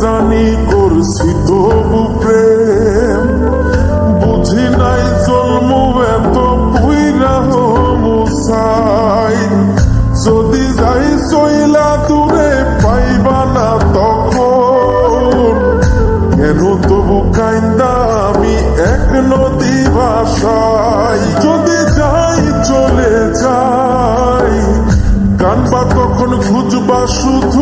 জানি করছি তবু প্রেম। বুঝি নাই জন্ম এত পুইরা মুসাই যদি যাই চইলা দূরে পাইবা না তখন। কেন তবু কাইন্দা আমি এক নদী ভাষায় যদি যাই চলে যাই, কানবা তখন খুঁজবা শুধু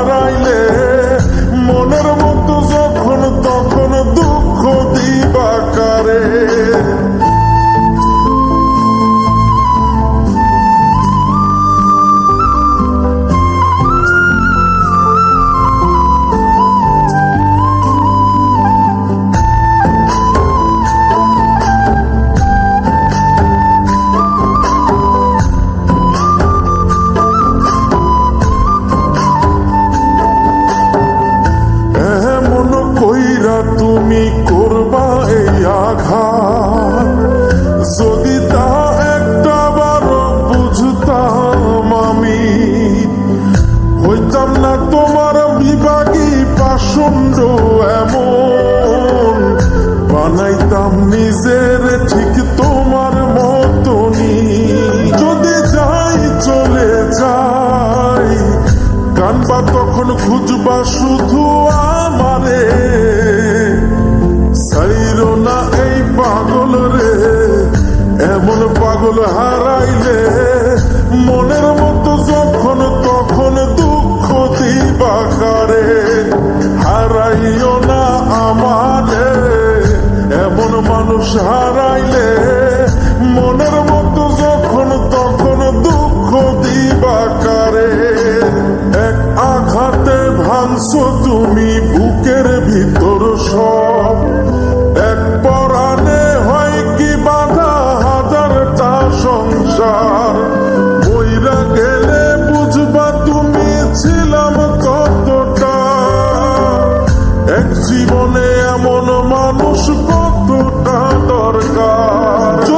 বানাইতাম নিজের, ঠিক তোমার মতনই। যদি যাই, চলে যাই। কানবা তখন খুঁজবা শুধু আমারে। সাইরো না এই পাগল রে, এমন পাগল হারাইলে মনের মতো যখন, তখন দুঃখ দিবা কারে? জীবনে এমন মানুষ কতটা দরকার?